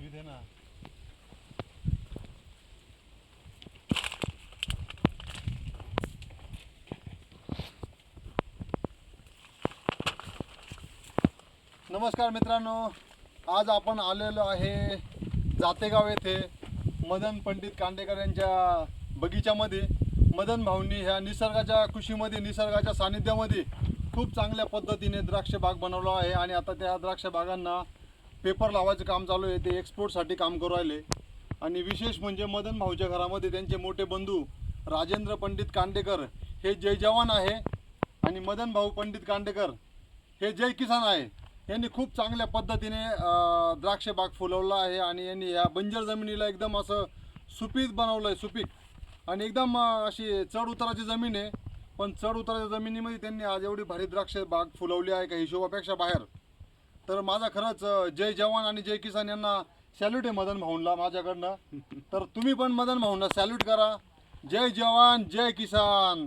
दे ना. नमस्कार मित्रांनो आज आपण आलेलो आहे जातेगाव येथे मदन पंडित कांडेकर यांच्या बगीच्यामध्ये. मदन भाऊंनी ह्या निसर्गाच्या कृषीमध्ये निसर्गाच्या सानिध्यामध्ये खूप चांगल्या पद्धतीने द्राक्ष बाग बनवला आहे आणि आता त्या द्राक्ष बागांना पेपर लावायचं काम चालू आहे ते एक्सपोर्टसाठी काम करू राहिले. आणि विशेष म्हणजे मदन भाऊच्या घरामध्ये त्यांचे मोठे बंधू राजेंद्र पंडित कांडेकर हे जय जवान आहे आणि मदन भाऊ पंडित कांडेकर हे जय किसान आहे. यांनी खूप चांगल्या पद्धतीने द्राक्ष बाग फुलवला आहे आणि यांनी या बंजर जमिनीला एकदम असं सुपीक बनवलं आहे सुपीक. आणि एकदम अशी चढउताराची जमीन आहे. पण चढउताराच्या जमिनीमध्ये त्यांनी आज एवढी भारी द्राक्ष बाग फुलवली आहे का हिशोबापेक्षा बाहेर. तर माझा खरंच जय जवान आणि जय किसान यांना सॅल्यूट आहे मदन भाऊनला माझ्याकडनं. तर तुम्ही पण मदन भाऊंना सॅल्यूट करा. जय जवान जय किसान.